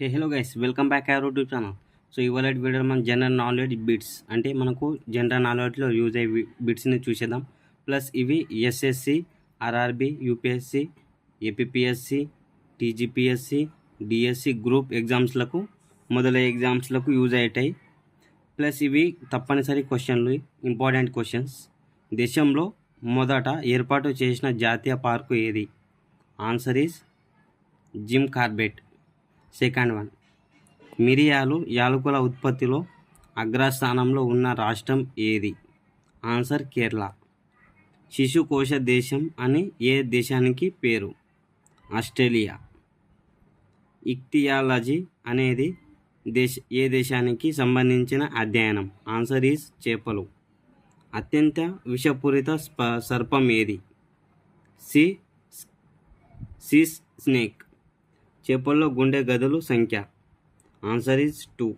Hey hello guys welcome back our YouTube channel so ఇవాళ video మనం general knowledge bits అంటే మనకు general నాలెడ్జ్లో use అయ్యే బిట్స్ని చూసేద్దాం. ప్లస్ ఇవి SSC RRB UPSC APSC TGPSC DSC group ఎగ్జామ్స్లకు మొదలైన ఎగ్జామ్స్లకు యూజ్ అయ్యాయి ప్లస్ ఇవి తప్పనిసరి క్వశ్చన్లు ఇంపార్టెంట్ క్వశ్చన్స్ దేశంలో మొదట ఏర్పాటు చేసిన జాతీయ పార్కు ఏది? Answer is Jim Corbett second one. మిరియాలు యాలకుల ఉత్పత్తిలో అగ్రస్థానంలో ఉన్న రాష్ట్రం ఏది? ఆన్సర్ కేరళ. శిశుకోశ దేశం అని ఏ దేశానికి పేరు? ఆస్ట్రేలియా. ఇక్తియాలజీ అనేది దేశ ఏ దేశానికి సంబంధించిన అధ్యయనం? ఆన్సర్ ఈజ్ చేపలు. అత్యంత విషపూరిత స్ప సర్పం ఏది? Sea sea snake. చేపల్లో గుండె గదులు సంఖ్య. ఆన్సర్ ఈజ్ టూ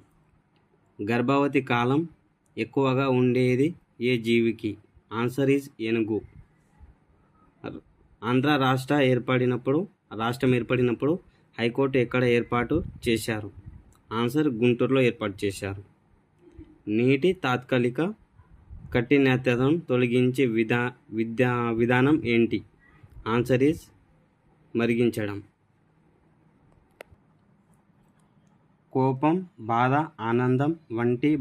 గర్భవతి కాలం ఎక్కువగా ఉండేది ఏ జీవికి? ఆన్సర్ ఈజ్ ఏనుగు. ఆంధ్ర రాష్ట్ర ఏర్పడినప్పుడు రాష్ట్రం ఏర్పడినప్పుడు హైకోర్టు ఎక్కడ ఏర్పాటు చేశారు? ఆన్సర్ గుంటూరులో ఏర్పాటు చేశారు. నీటి తాత్కాలిక కఠినతను తొలగించే విధా విద్యా విధానం ఏంటి? ఆన్సర్ ఈజ్ మరిగించడం. కోపం బాధ ఆనందం వంటి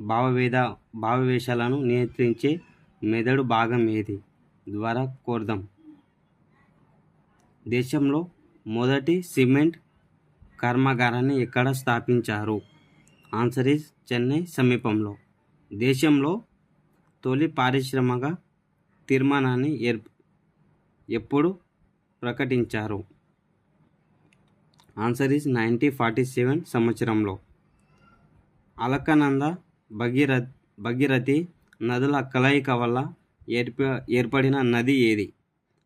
భావవేద భావవేశాలను నియంత్రించే మెదడు భాగం ఏది? ద్వారా కోర్దం దేశంలో మొదటి సిమెంట్ కర్మాగారాన్ని ఎక్కడ స్థాపించారు? ఆన్సర్ ఇస్ చెన్నై సమీపంలో. దేశంలో తొలి పారిశ్రామిక తీర్మానాన్ని ఎప్పుడు ప్రకటించారు? Answer is nineteen forty seven సంవత్సరంలో. అలకనంద భగీరథ్ భగీరథి నదుల కలయిక వల్ల ఏర్ప ఏర్పడిన నది ఏది?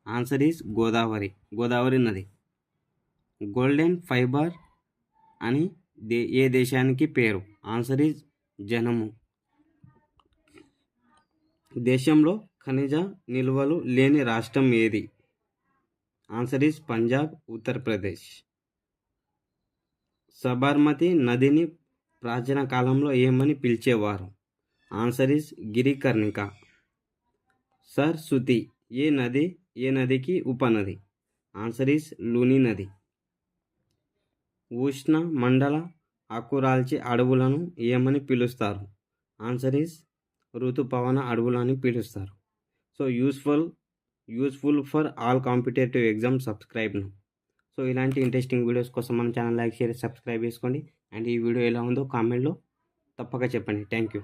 ఆన్సర్ ఈజ్ గోదావరి గోదావరి నది. గోల్డెన్ ఫైబర్ అని దే ఏ దేశానికి పేరు? ఆన్సర్ ఈజ్ జనము. దేశంలో ఖనిజ నిల్వలు లేని రాష్ట్రం ఏది? Answer is Punjab Uttar Pradesh. Sabarmati నదిని ప్రాచీన కాలంలో ఏమని పిలిచేవారు? Answer is Girikarnika. సర్ సుతి ఏ నది? ఏ నదికి ఉపనది? ఆన్సర్ ఇస్ లూని నది. ఉష్ణ మండల ఆకురాల్చే అడవులను ఏమని పిలుస్తారు? ఆన్సర్ ఇస్ ఋతుపవన అడవులని పిలుస్తారు. So useful useful for all competitive exam సబ్స్క్రైబ్ను so ఇలాంటి ఇంట్రెస్టింగ్ వీడియోస్ కోసం మన ఛానల్ లైక్ షేర్ సబ్స్క్రైబ్ చేసుకోండి. అండ్ ఈ వీడియో ఎలా ఉందో కామెంట్లో తప్పక చెప్పండి. Thank you